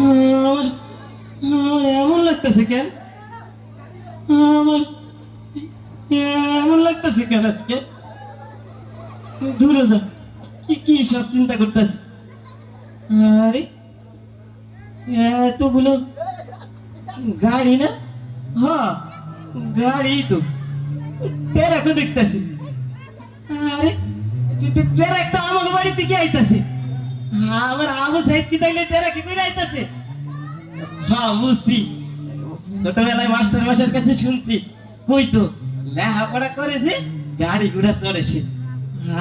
আমার এমন লাগতেছে কেন? আমার, এমন লাগতেছে কেন আজকে? দূরে যা, কি কি সব চিন্তা করতেছে? আরে, এতগুলো গাড়ি না? হ্যাঁ গাড়ি তো, টেরাকও দেখতেছি। আরে, টেরাক তো আমার বাড়ি থেকে আইতাছে। আমার কি তাইলে টেরাক কি করে আইতাছে? হ্যাঁ বুঝছি। ছোটবেলায় মাস্টার মাসের কাছে শুনছি। কই তো? লেখাপড়া করেছে, গাড়ি ঘোড়া চড়েছে।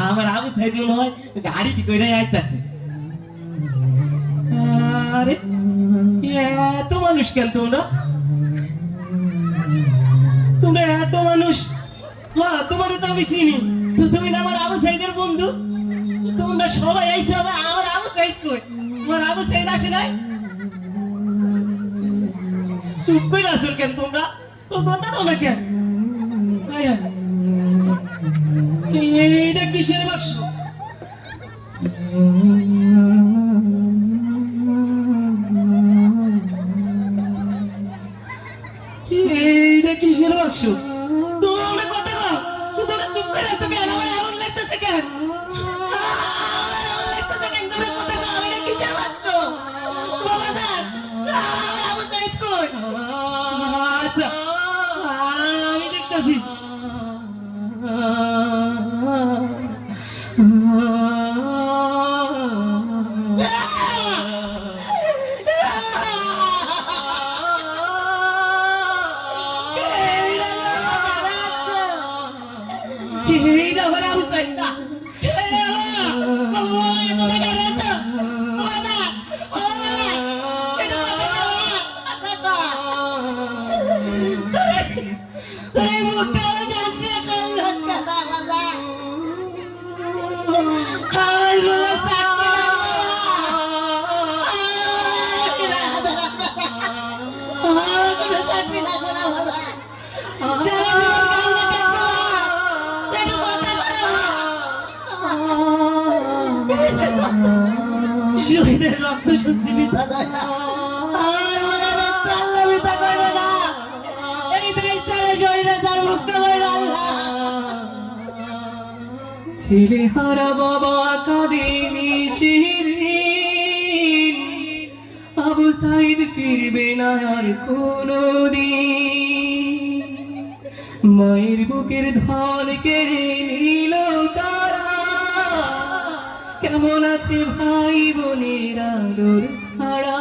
আমার আবু হয় গাড়ি কি করে আইতাছে। আরে, এত মানুষ কেন তোমরা? তোমরা এত মানুষ? হ্যাঁ তোমার তো আমি চিনি। তো তুমি না আমার আবু সাইদের বন্ধু? তোমরা সবাই আইসো আমার কই? আমার আবু সাইদ আসে নাই? চুপ করে আসল কেন তোমরা? তো কথা না কেন। এইটা কিসের বাক্স? এইটা কিসের বাক্স? তোমরা কথা কও তোমরা চুপ করে আছো কেন? আমার এমন লাগতেছে কেন? আমি দেখতেছি এইটা আমার আবু সাইদ না মুক্ত ছেলে হারা বাবা কাঁদেনি শিরিন আবু সাইদ ফিরবে না আর কোনোদিন। মায়ের বুকের ধন কেড়ে নিল তারা কেমন আছে ভাই বোনের আদর ছাড়া?